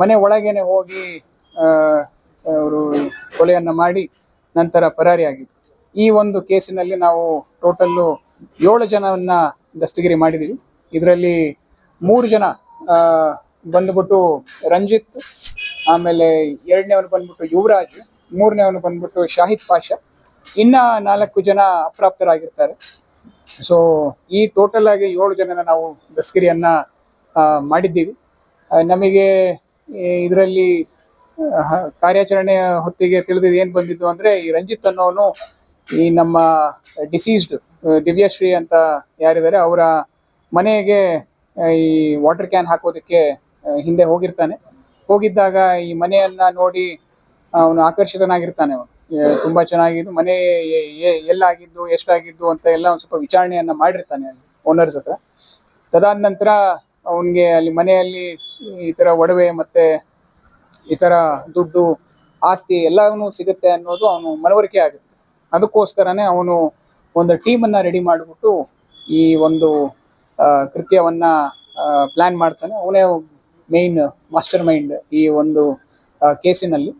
ಮನೆ ಒಳಗೇನೆ ಹೋಗಿ ಅವರು ಕೊಲೆಯನ್ನ ಮಾಡಿ ನಂತರ ಪರಾರಿಯಾಗಿ ಈ ಒಂದು ಕೇಸಿನಲ್ಲಿ ನಾವು ಟೋಟಲ್ಲು ಏಳು ಜನವನ್ನು ದಸ್ತಗಿರಿ ಮಾಡಿದೀವಿ. ಇದರಲ್ಲಿ ಮೂರು ಜನ ಬಂದ್ಬಿಟ್ಟು ರಂಜಿತ್, ಆಮೇಲೆ ಎರಡನೇವನು ಬಂದ್ಬಿಟ್ಟು ಯುವರಾಜ್ ಮೂರನೇವನು ಬಂದ್ಬಿಟ್ಟು ಶಾಹಿದ್ ಪಾಷಾ. ಇನ್ನ ನಾಲ್ಕು ಜನ ಅಪ್ರಾಪ್ತರಾಗಿರ್ತಾರೆ. ಸೊ ಈ ಟೋಟಲ್ ಆಗಿ ಏಳು ಜನನ ನಾವು ದಸ್ಕಿರಿಯನ್ನ ಮಾಡಿದ್ದೀವಿ. ನಮಗೆ ಇದರಲ್ಲಿ ಕಾರ್ಯಾಚರಣೆಯ ಹೊತ್ತಿಗೆ ತಿಳಿದಿದ್ದು ಏನು ಬಂದಿದ್ದು ಅಂದ್ರೆ ಈ ರಂಜಿತ್ ಅನ್ನೋನು ಈ ನಮ್ಮ ಡಿಸೀಸ್ಡ್ ದಿವ್ಯಶ್ರೀ ಅಂತ ಯಾರಿದ್ದಾರೆ, ಅವರ ಮನೆಗೆ ಈ ವಾಟರ್ ಕ್ಯಾನ್ ಹಾಕೋದಕ್ಕೆ ಹಿಂದೆ ಹೋಗಿರ್ತಾನೆ. ಹೋಗಿದ್ದಾಗ ಈ ಮನೆಯನ್ನ ನೋಡಿ ಅವನು ಆಕರ್ಷಿತನಾಗಿರ್ತಾನೆ ಅವನು. ತುಂಬ ಚೆನ್ನಾಗಿದ್ದು, ಮನೆ ಎಲ್ಲಾಗಿದ್ದು, ಎಷ್ಟಾಗಿದ್ದು ಅಂತ ಎಲ್ಲ ಒಂದು ಸ್ವಲ್ಪ ವಿಚಾರಣೆಯನ್ನ ಮಾಡಿರ್ತಾನೆ ಓನರ್ಸ್ ಹತ್ರ. ತದಾದ ನಂತರ ಅವನಿಗೆ ಅಲ್ಲಿ ಮನೆಯಲ್ಲಿ ಈ ತರ ಒಡವೆ ಮತ್ತೆ ಈ ತರ ದುಡ್ಡು, ಆಸ್ತಿ ಎಲ್ಲವೂ ಸಿಗುತ್ತೆ ಅನ್ನೋದು ಅವನು ಮನವರಿಕೆ ಆಗುತ್ತೆ. ಅದಕ್ಕೋಸ್ಕರನೇ ಅವನು ಒಂದು ಟೀಮನ್ನು ರೆಡಿ ಮಾಡಿಬಿಟ್ಟು ಈ ಒಂದು ಕೃತ್ಯವನ್ನು ಪ್ಲಾನ್ ಮಾಡ್ತಾನೆ. ಅವನೇ ಮೇಯ್ನ್ ಮಾಸ್ಟರ್ ಮೈಂಡ್ ಈ ಒಂದು ಕೇಸಿನಲ್ಲಿ